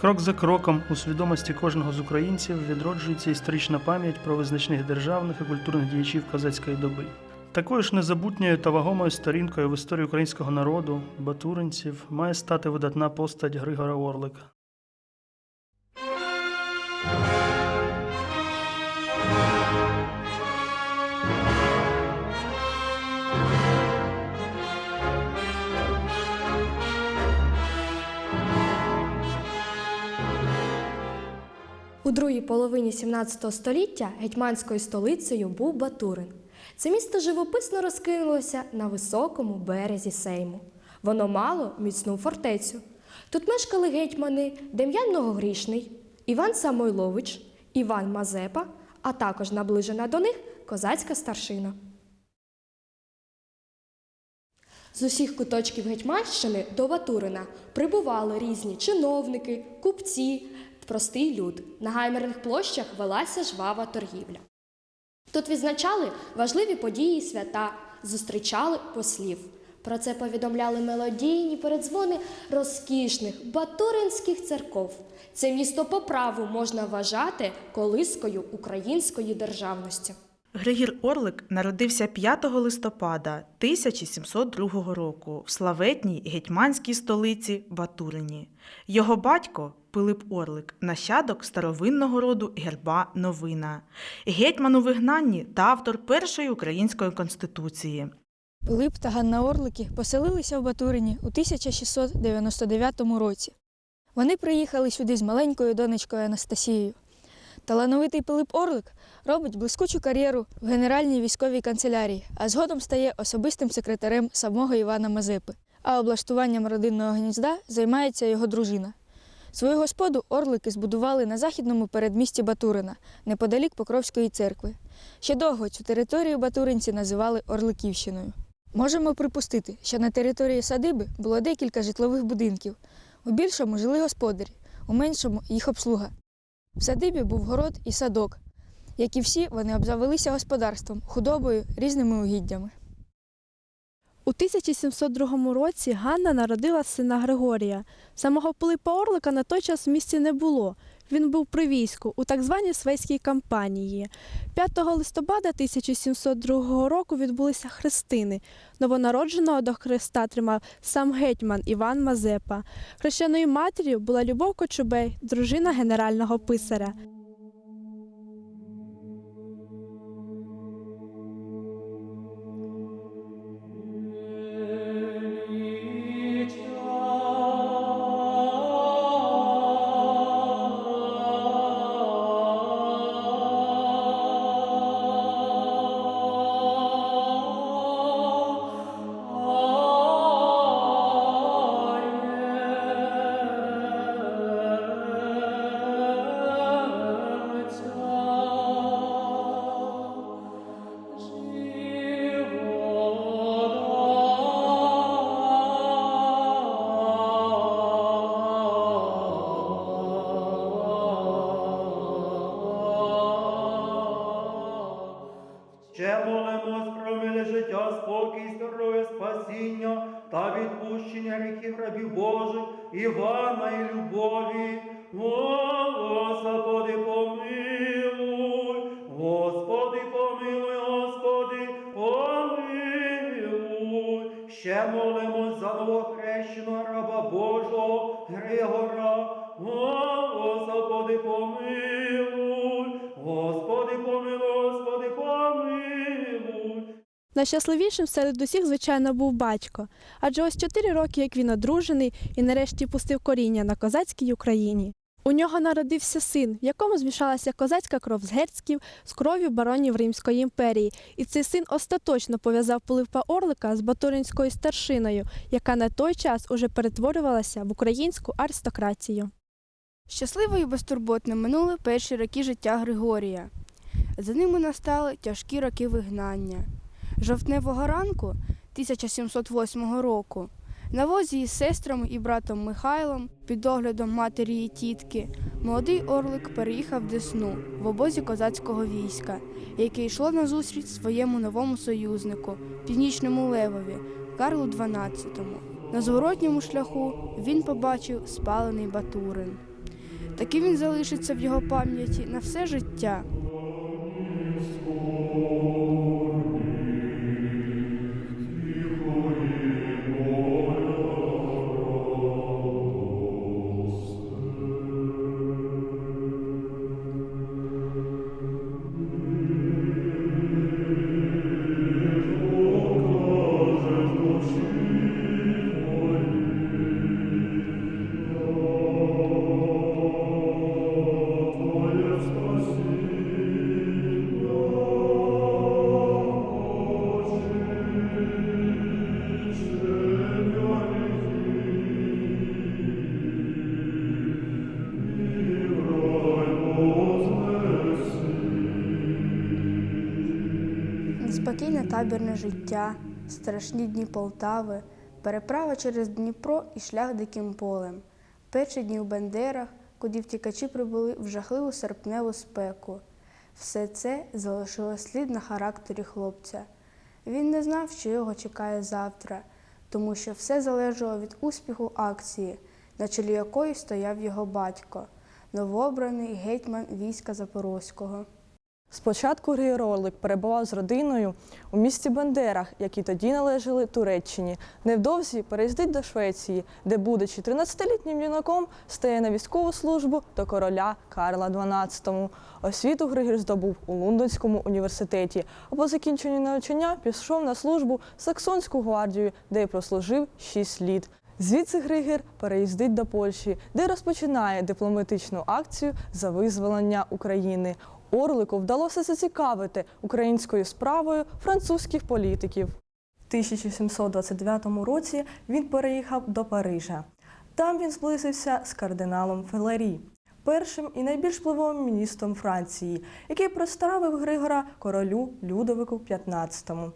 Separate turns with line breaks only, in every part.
Крок за кроком у свідомості кожного з українців відроджується історична пам'ять про визначних державних і культурних діячів козацької доби. Такою ж незабутньою та вагомою сторінкою в історії українського народу, батуринців, має стати видатна постать Григора Орлика.
У другій половині 17 століття гетьманською столицею був Батурин. Це місто живописно розкинулося на високому березі Сейму. Воно мало міцну фортецю. Тут мешкали гетьмани Дем'ян Многогрішний, Іван Самойлович, Іван Мазепа, а також наближена до них козацька старшина. З усіх куточків Гетьманщини до Батурина прибували різні чиновники, купці, простий люд. На гаймерних площах велася жвава торгівля. Тут відзначали важливі події і свята, зустрічали послів. Про це повідомляли мелодійні передзвони розкішних батуринських церков. Це місто по праву можна вважати колискою української державності.
Григір Орлик народився 5 листопада 1702 року в славетній гетьманській столиці Батурині. Його батько Пилип Орлик, нащадок старовинного роду герба Новина, гетьман у вигнанні та автор першої української конституції.
Пилип та Ганна Орлики поселилися в Батурині у 1699 році. Вони приїхали сюди з маленькою донечкою Анастасією. Талановитий Пилип Орлик робить блискучу кар'єру в Генеральній військовій канцелярії, а згодом стає особистим секретарем самого Івана Мазепи. А облаштуванням родинного гнізда займається його дружина. Свою господу орлики збудували на західному передмісті Батурина, неподалік Покровської церкви. Ще довго цю територію батуринці називали Орликівщиною. Можемо припустити, що на території садиби було декілька житлових будинків. У більшому жили господарі, у меншому їх обслуга. В садибі був город і садок. Як і всі, вони обзавелися господарством, худобою, різними угіддями.
У 1702 році Ганна народила сина Григорія. Самого Пилипа Орлика на той час в місті не було. Він був при війську у так званій Свейській кампанії. 5 листопада 1702 року відбулися хрестини. Новонародженого до хреста тримав сам гетьман Іван Мазепа. Хрещеною матір'ю була Любов Кочубей, дружина генерального писаря.
Рабів Божих, Івана і любові. Господи, помилуй, Господи, помилуй, Господи, помилуй. Ще молимось за новохрещеного раба Божого Григора. Господи, Господи, помилуй, Господи, помилуй.
Найщасливішим серед усіх, звичайно, був батько, адже ось чотири роки, як він одружений і нарешті пустив коріння на козацькій Україні. У нього народився син, в якому змішалася козацька кров з герцьків з кров'ю баронів Римської імперії, і цей син остаточно пов'язав Пилипа Орлика з батуринською старшиною, яка на той час уже перетворювалася в українську аристократію.
Щасливо і безтурботно минули перші роки життя Григорія. За ними настали тяжкі роки вигнання. Жовтневого ранку 1708 року на возі із сестрами і братом Михайлом під доглядом матері і тітки молодий орлик переїхав Десну в обозі козацького війська, яке йшло назустріч своєму новому союзнику, північному левові Карлу XII. На зворотньому шляху він побачив спалений Батурин. Такий він залишиться в його пам'яті на все життя. Неспокійне табірне життя, страшні дні Полтави, переправа через Дніпро і шлях диким полем, перші дні у Бендерах, куди втікачі прибули в жахливу серпневу спеку. Все це залишило слід на характері хлопця. Він не знав, що його чекає завтра, тому що все залежало від успіху акції, на чолі якої стояв його батько, новообраний гетьман війська Запорозького.
Спочатку Григор Орлик перебував з родиною у місті Бендерах, які тоді належали Туреччині. Невдовзі переїздить до Швеції, де, будучи 13-літнім юнаком, стає на військову службу до короля Карла XII. Освіту Григір здобув у Лондонському університеті, а по закінченню навчання пішов на службу в Саксонську гвардію, де й прослужив 6 літ. Звідси Григір переїздить до Польщі, де розпочинає дипломатичну акцію за визволення України. Орлику вдалося зацікавити українською справою французьких політиків. В 1729 році він переїхав до Парижа. Там він зблизився з кардиналом Фелері, першим і найбільш впливовим міністром Франції, який представив Григора королю Людовику XV.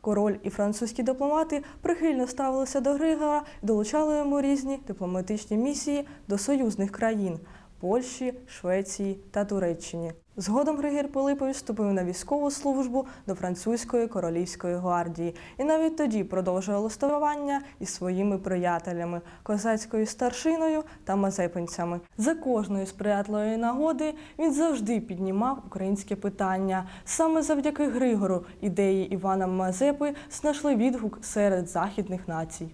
Король і французькі дипломати прихильно ставилися до Григора і долучали йому різні дипломатичні місії до союзних країн Польщі, Швеції та Туреччині. Згодом Григір Пилипович вступив на військову службу до французької королівської гвардії і навіть тоді продовжував листування із своїми приятелями, козацькою старшиною та мазепинцями. За кожної сприятливої нагоди він завжди піднімав українське питання. Саме завдяки Григору ідеї Івана Мазепи знайшли відгук серед західних націй.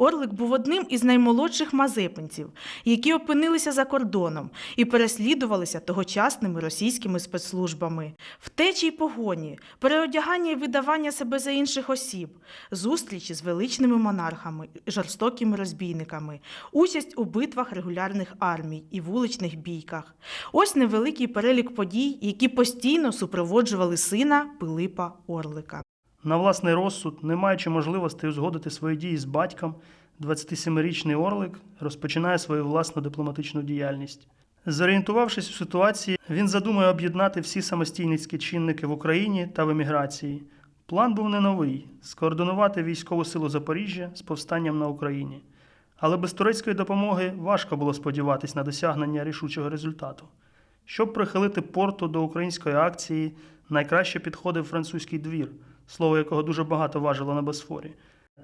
Орлик був одним із наймолодших мазепинців, які опинилися за кордоном і переслідувалися тогочасними російськими спецслужбами. Втечі й погоні, переодягання і видавання себе за інших осіб, зустрічі з величними монархами, жорстокими розбійниками, участь у битвах регулярних армій і вуличних бійках. Ось невеликий перелік подій, які постійно супроводжували сина Пилипа Орлика.
На власний розсуд, не маючи можливості узгодити свої дії з батьком, 27-річний Орлик розпочинає свою власну дипломатичну діяльність. Зорієнтувавшись у ситуації, він задумує об'єднати всі самостійницькі чинники в Україні та в еміграції. План був не новий скоординувати військову силу Запоріжжя з повстанням на Україні. Але без турецької допомоги важко було сподіватись на досягнення рішучого результату. Щоб прихилити порту до української акції, найкраще підходив французький двір, слово якого дуже багато важило на Босфорі.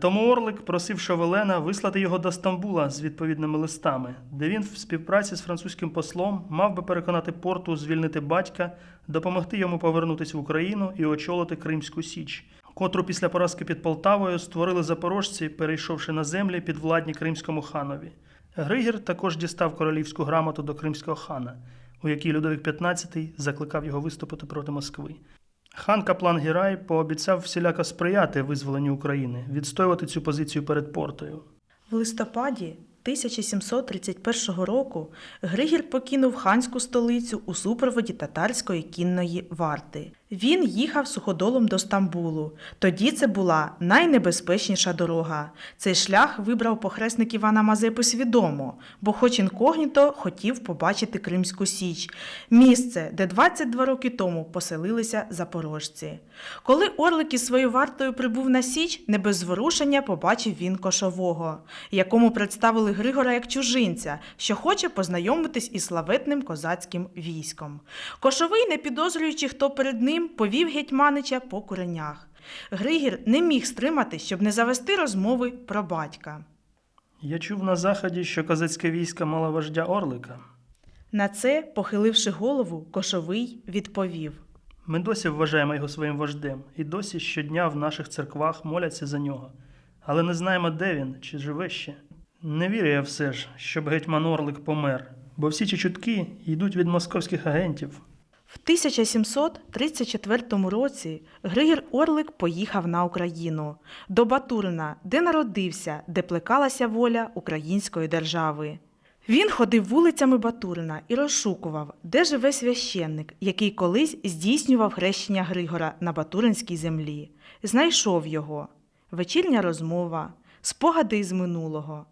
Тому Орлик просив Шовелена вислати його до Стамбула з відповідними листами, де він в співпраці з французьким послом мав би переконати порту звільнити батька, допомогти йому повернутися в Україну і очолити Кримську Січ, котру після поразки під Полтавою створили запорожці, перейшовши на землі підвладні кримському ханові. Григір також дістав королівську грамоту до кримського хана, у якій Людовік XV закликав його виступити проти Москви. Хан Каплан Гірай пообіцяв всіляко сприяти визволенню України, відстоювати цю позицію перед портою.
В листопаді 1731 року Григір покинув ханську столицю у супроводі татарської кінної варти. Він їхав суходолом до Стамбулу. Тоді це була найнебезпечніша дорога. Цей шлях вибрав похресник Івана Мазепи свідомо, бо, хоч інкогніто, хотів побачити Кримську Січ, місце, де 22 роки тому поселилися запорожці. Коли Орлик із своєю вартою прибув на Січ, не без зворушення побачив він кошового, якому представили Григора як чужинця, що хоче познайомитись із славетним козацьким військом. Кошовий, не підозрюючи, хто перед ним, повів гетьманича по куренях. Григір не міг стримати, щоб не завести розмови про батька.
Я чув на заході, що козацьке військо мало вождя Орлика.
На це, похиливши голову, кошовий відповів.
Ми досі вважаємо його своїм вождем, і досі щодня в наших церквах моляться за нього. Але не знаємо, де він чи живе ще. Не вірю я все ж, щоб гетьман Орлик помер, бо всі ці чутки йдуть від московських агентів.
В 1734 році Григір Орлик поїхав на Україну до Батурина, де народився, де плекалася воля української держави. Він ходив вулицями Батурина і розшукував, де живе священник, який колись здійснював хрещення Григора на Батуринській землі. Знайшов його. Вечірня розмова, спогади із минулого,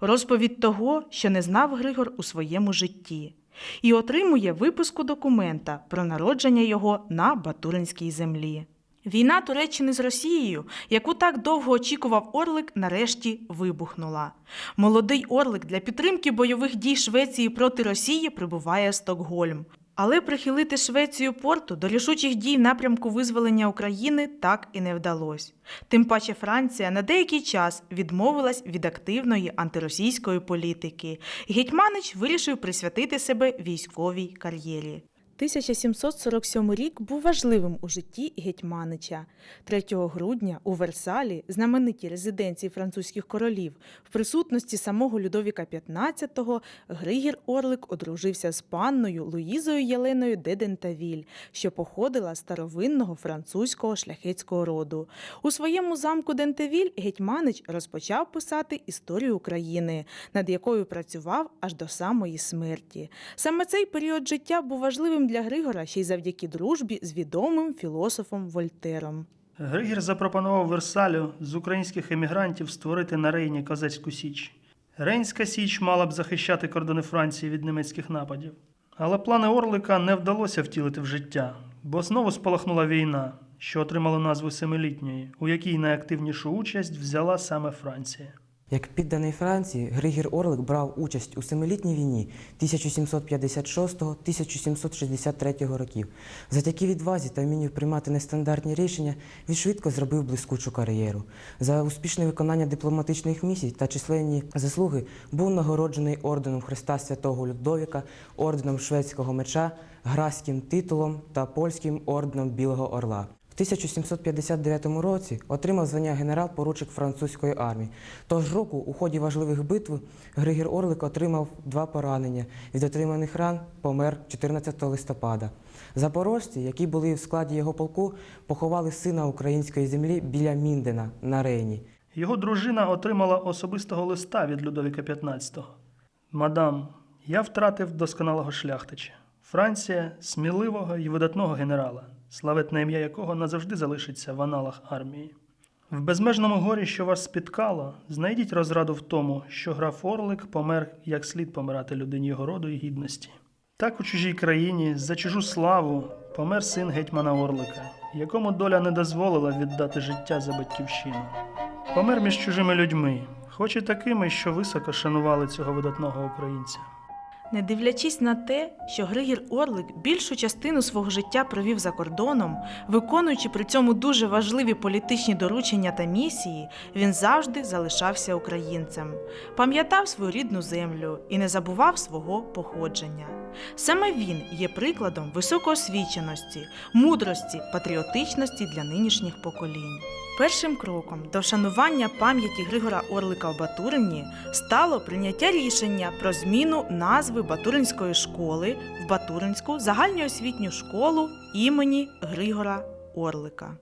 розповідь того, що не знав Григор у своєму житті, і отримує випуску документа про народження його на Батуринській землі. Війна Туреччини з Росією, яку так довго очікував Орлик, нарешті вибухнула. Молодий Орлик для підтримки бойових дій Швеції проти Росії прибуває в Стокгольм. Але прихилити Швецію порту до рішучих дій в напрямку визволення України так і не вдалося. Тим паче Франція на деякий час відмовилась від активної антиросійської політики. Гетьманич вирішив присвятити себе військовій кар'єрі. 1747 рік був важливим у житті Гетьманича. 3 грудня у Версалі, знаменитій резиденції французьких королів, в присутності самого Людовіка XV Григір Орлик одружився з панною Луїзою Єленою де Дентавіль, що походила з старовинного французького шляхетського роду. У своєму замку Дентавіль Гетьманич розпочав писати історію України, над якою працював аж до самої смерті. Саме цей період життя був важливим для Григора ще й завдяки дружбі з відомим філософом Вольтером.
Григір запропонував Версалю з українських емігрантів створити на Рейні козацьку січ. Рейнська січ мала б захищати кордони Франції від німецьких нападів. Але плани Орлика не вдалося втілити в життя, бо знову спалахнула війна, що отримала назву Семилітньої, у якій найактивнішу участь взяла саме Франція.
Як підданий Франції, Григір Орлик брав участь у Семилітній війні 1756-1763 років. Завдяки відвазі та вмінню приймати нестандартні рішення він швидко зробив блискучу кар'єру. За успішне виконання дипломатичних місій та численні заслуги був нагороджений орденом Христа Святого Людовіка, орденом Шведського меча, графським титулом та польським орденом Білого Орла. В 1759 році отримав звання генерал-поручик французької армії. Того ж року, у ході важливих битв, Григір Орлик отримав два поранення. Від отриманих ран помер 14 листопада. Запорожці, які були в складі його полку, поховали сина української землі біля Міндена на Рейні.
Його дружина отримала особистого листа від Людовіка XV. Мадам, я втратив досконалого шляхтича. Франція сміливого і видатного генерала, славетне ім'я якого назавжди залишиться в аналах армії. В безмежному горі, що вас спіткало, знайдіть розраду в тому, що граф Орлик помер як слід помирати людині його роду і гідності. Так у чужій країні за чужу славу помер син гетьмана Орлика, якому доля не дозволила віддати життя за батьківщину. Помер між чужими людьми, хоч і такими, що високо шанували цього видатного українця.
Не дивлячись на те, що Григір Орлик більшу частину свого життя провів за кордоном, виконуючи при цьому дуже важливі політичні доручення та місії, він завжди залишався українцем, пам'ятав свою рідну землю і не забував свого походження. Саме він є прикладом високоосвіченості, мудрості, патріотичності для нинішніх поколінь. Першим кроком до вшанування пам'яті Григора Орлика в Батурині стало прийняття рішення про зміну назви Батуринської школи в Батуринську загальноосвітню школу імені Григора Орлика.